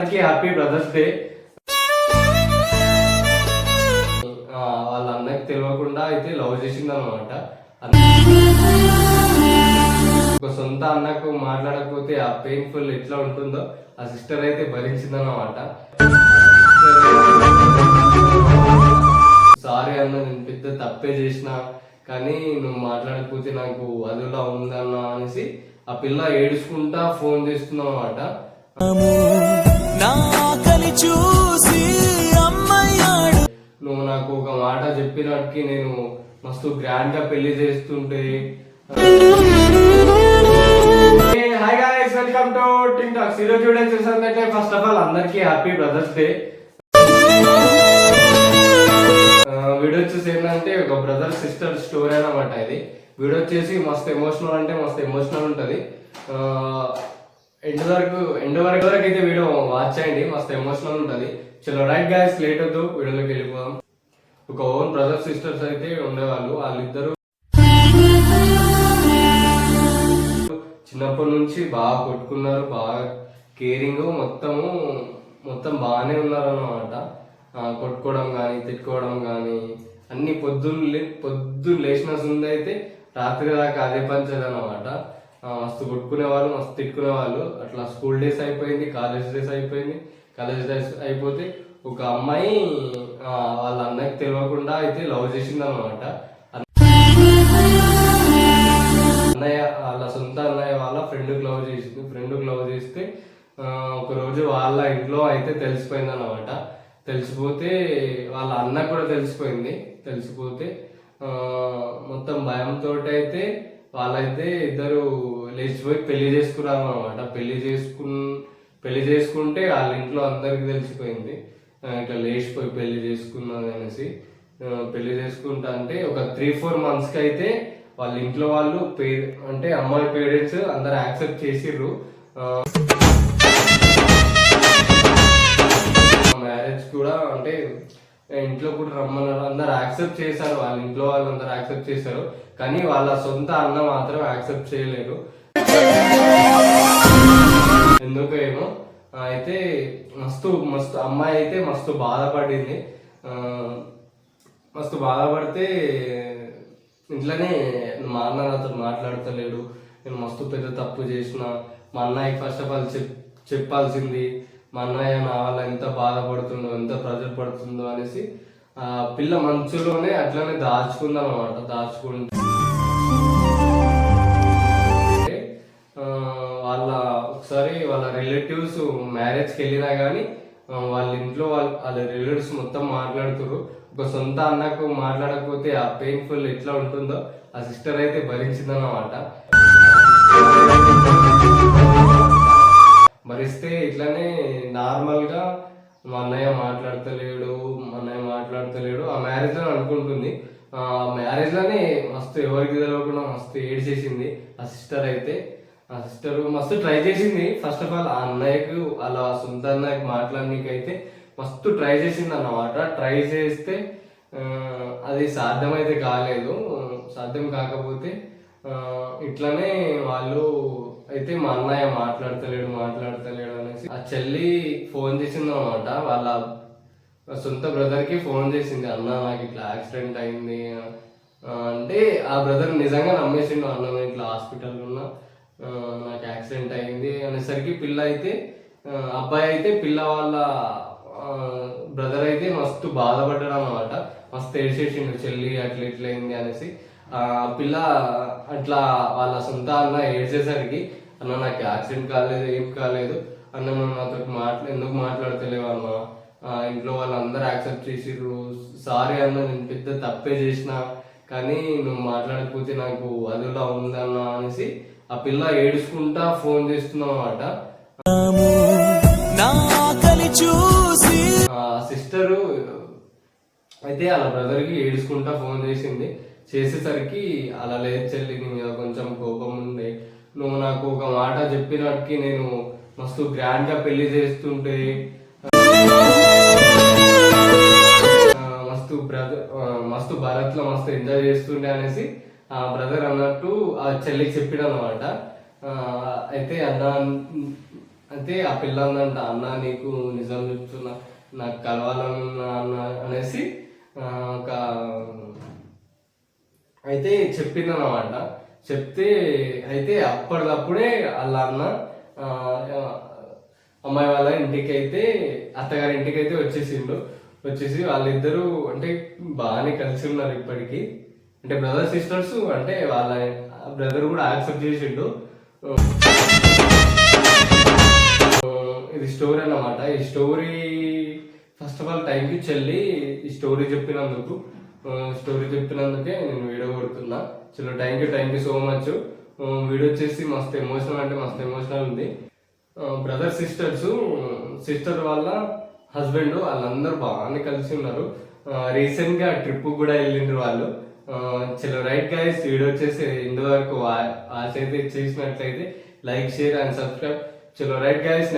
అందరికీ happy brothers day వాళ్ళ అన్నకి తెలియకుండా అయితే లవ్ చేసింది అనమాట ఒక సొంత అన్నకు మాట్లాడకపోతే ఆ పెయిన్ఫుల్ ఎట్లా ఉంటుందో ఆ సిస్టర్ అయితే భరించిందన్నమాట. సారీ అన్న నేను పెద్ద తప్పే చేసిన కానీ నువ్వు మాట్లాడకపోతే నాకు అదిలా ఉందన్న అనేసి ఆ పిల్ల ఏడుచుకుంటా ఫోన్ చేస్తున్నావు అనమాట నువ్వు నాకు ఒక మాట చెప్పినట్టుకి నేను మస్తు గ్రాండ్గా పెళ్ళి చేస్తుంటే. హాయ్ గాయ్స్ వెల్కమ్ టు టిక్ ఈరోజు ఫస్ట్ ఆఫ్ ఆల్ అందరికీ హ్యాపీ బ్రదర్స్ డే వీడియో వచ్చేసి ఏంటంటే ఒక బ్రదర్ సిస్టర్ స్టోరీ అనమాట ఇది. వీడియో వచ్చేసి మస్తు ఎమోషనల్ అంటే మస్తు ఎమోషనల్ ఉంటది. ఎండ్ వరకు ఎండ్ వరకు వరకు అయితే వీడియో వాచ్ చేయండి. మస్తు ఎమోషనల్ ఉంటుంది. చలో రైట్ గాయస్ లేట్ వద్దు. వీడియోలోకి వెళ్ళిపోదాం. ఒక ఓన్ బ్రదర్ సిస్టర్స్ అయితే ఉండేవాళ్ళు. వాళ్ళిద్దరు చిన్నప్పటి నుంచి బాగా కొట్టుకున్నారు బాగా కేరింగ్ మొత్తము మొత్తం బాగానే ఉన్నారు అన్నమాట కొట్టుకోవడం కానీ తిట్టుకోవడం కానీ అన్ని పొద్దున్న లే- పొద్దున్న లేచిన సుందైతే రాత్రి దాకా అదే పంచేది మస్తు కొట్టుకునే వాళ్ళు మస్తు తిట్టుకునే వాళ్ళు అట్లా స్కూల్ డేస్ అయిపోయింది కాలేజ్ డేస్ అయిపోయింది. కాలేజ్ డేస్ అయిపోతే ఒక అమ్మాయి వాళ్ళ అన్నకి తెలియకుండా అయితే లవ్ చేసింది అనమాట అన్నయ్య వాళ్ళ సొంత అన్నయ్య వాళ్ళ ఫ్రెండ్కి లవ్ చేసింది. ఫ్రెండ్కి లవ్ చేస్తే ఒకరోజు వాళ్ళ ఇంట్లో అయితే తెలిసిపోయింది అనమాట తెలిసిపోతే వాళ్ళ అన్న కూడా తెలిసిపోయింది. తెలిసిపోతే మొత్తం భయంతో అయితే వాళ్ళైతే ఇద్దరు లేచిపోయి పెళ్ళి చేసుకున్నాను అనమాట పెళ్ళి చేసుకున్ పెళ్ళి చేసుకుంటే వాళ్ళ ఇంట్లో అందరికి తెలిసిపోయింది. ఇట్లా లేచిపోయి పెళ్ళి చేసుకున్నది అనేసి. పెళ్ళి చేసుకుంటా అంటే ఒక త్రీ ఫోర్ మంత్స్కి అయితే వాళ్ళ ఇంట్లో వాళ్ళు పే అంటే అమ్మాయి పేరెంట్స్ అందరు యాక్సెప్ట్ చేసిర్రు. మ్యారేజ్ కూడా అంటే ఇంట్లో కూడా రమ్మన్నారు. అందరు యాక్సెప్ట్ చేశారు. వాళ్ళ ఇంట్లో వాళ్ళు అందరు యాక్సెప్ట్ చేశారు. కానీ వాళ్ళ సొంత అన్న మాత్రం యాక్సెప్ట్ చేయలేరు ఎందుకు ఏమో అయితే మస్తు మస్తు అమ్మాయి అయితే మస్తు బాధపడింది. మస్తు బాధపడితే ఇంట్లోనే మా అన్న నాతో మాట్లాడతలేడు. నేను మస్తు పెద్ద తప్పు చేసిన. మా అన్నయ్య ఫస్ట్ ఆఫ్ ఆల్ చెప్ చెప్పాల్సింది మా అన్నయ్య నా వల్ల ఎంత బాధపడుతుందో ఎంత ప్రెజర్ పడుతుందో అనేసి ఆ పిల్ల మంచులోనే అట్లనే దాచుకుందాం. అనమాట దాచుకుంటే రిలేటివ్స్ మ్యారేజ్కి వెళ్ళినా కానీ వాళ్ళ ఇంట్లో వాళ్ళ వాళ్ళ రిలేటివ్స్ మొత్తం మాట్లాడుతారు ఒక సొంత అన్నకు మాట్లాడకపోతే ఆ పెయిన్ఫుల్ ఎట్లా ఉంటుందో ఆ సిస్టర్ అయితే భరించిందన్నమాట. భరిస్తే ఇట్లానే నార్మల్గా మా అన్నయ్య మాట్లాడతలేడు మా అన్నయ్య మాట్లాడతలేడు. ఆ మ్యారేజ్లో అనుకుంటుంది. ఆ మ్యారేజ్లోనే మస్తు ఎవరికి తెలియకుండా మస్తు ఏడ్ చేసింది ఆ సిస్టర్ అయితే. ఆ సిస్టర్ మస్తు ట్రై చేసింది. ఫస్ట్ ఆఫ్ ఆల్ ఆ అన్నయ్యకు అలా సొంత అన్నయ్యకు మాట్లాడనీకైతే మస్తు ట్రై చేసింది అన్నమాట. ట్రై చేస్తే అది సాధ్యమైతే కాలేదు. సాధ్యం కాకపోతే ఇట్లనే ఇట్లానే వాళ్ళు అయితే మా అన్నయ్య మాట్లాడతలేడు మాట్లాడతలేడు అనేసి ఆ చెల్లి ఫోన్ చేసింది అనమాట వాళ్ళ సొంత బ్రదర్కి ఫోన్ చేసింది. అన్న నాకు ఇట్లా యాక్సిడెంట్ అయింది. అంటే ఆ బ్రదర్ నిజంగా నమ్మేసిండు అన్న ఇట్లా హాస్పిటల్ ఉన్నా. నాకు యాక్సిడెంట్ అయింది అనేసరికి పిల్ల అయితే అబ్బాయి అయితే పిల్ల వాళ్ళ బ్రదర్ అయితే మస్తు బాధపడ్డాడు అనమాట మస్తు ఏడ్చేసిండు చెల్లి అట్లా ఇట్లా అయింది అనేసి. పిల్ల అట్లా వాళ్ళ సొంత అన్న ఏడ్చేసరికి అన్న నాకు యాక్సిడెంట్ కాలేదు ఏం కాలేదు. అన్న నువ్వు నాతో మాట్లా ఎందుకు మాట్లాడతలేవు అన్న? ఇంట్లో వాళ్ళందరూ యాక్సెప్ట్ చేసిర్రు. సారీ అన్న నేను పెద్ద తప్పే చేసిన. కానీ నువ్వు మాట్లాడకపోతే నాకు అదిలా ఉందన్న అనేసి ఆ పిల్ల ఏడుచుకుంటా ఫోన్ చేస్తున్నావు అనమాట సిస్టరు అయితే వాళ్ళ బ్రదర్కి ఏడుచుకుంటా ఫోన్ చేసింది. చేసేసరికి అలా లేదు చెల్లి నీ మీద కొంచెం కోపం ఉంది. నువ్వు నాకు ఒక మాట చెప్పినట్టుకి నేను మస్తు గ్రాండ్గా పెళ్ళి చేస్తుంటే మస్తు బ్రదర్ మస్తు భారత్లో మస్తు ఎంజాయ్ చేస్తుండే అనేసి బ్రదర్ అన్నట్టు ఆ చెల్లికి చెప్పాడు అనమాట అయితే అన్న అయితే ఆ పిల్ల అందంట అన్న నీకు నిజం చెప్తున్నా నాకు కలవాలన్నా అన్న అనేసి ఒక అయితే చెప్పింది అనమాట చెప్తే అయితే అప్పటికప్పుడే వాళ్ళ అన్న అమ్మాయి వాళ్ళ ఇంటికి అయితే అత్తగారి ఇంటికి అయితే వచ్చేసిండు. వచ్చేసి వాళ్ళిద్దరూ అంటే బాగానే కలిసి ఉన్నారు ఇప్పటికీ. అంటే బ్రదర్ సిస్టర్స్ అంటే వాళ్ళ బ్రదర్ కూడా యాక్సెప్ట్ చేసిండు. ఇది స్టోరీ అన్నమాట. ఈ story first of all thank you చెల్లి ఈ స్టోరీ చెప్పినందుకు స్టోరీ చెప్పినందుకే నేను వీడియో కొడుతున్నా. చలో thank you thank you so much video వచ్చేసి మస్తు ఎమోషనల్ అంటే మస్తు ఎమోషనల్ ఉంది. బ్రదర్ సిస్టర్స్ సిస్టర్ వాళ్ళ హస్బెండ్ వాళ్ళందరూ బాగానే కలిసి ఉన్నారు. రీసెంట్గా ట్రిప్ కూడా వెళ్ళిండ్రు వాళ్ళు. చలో రైట్ గైస్ వీడియో వచ్చేసి ఇందు వరకు ఆశ అయితే చేసినట్లయితే లైక్ షేర్ అండ్ సబ్స్క్రైబ్ చలో రైట్ గైస్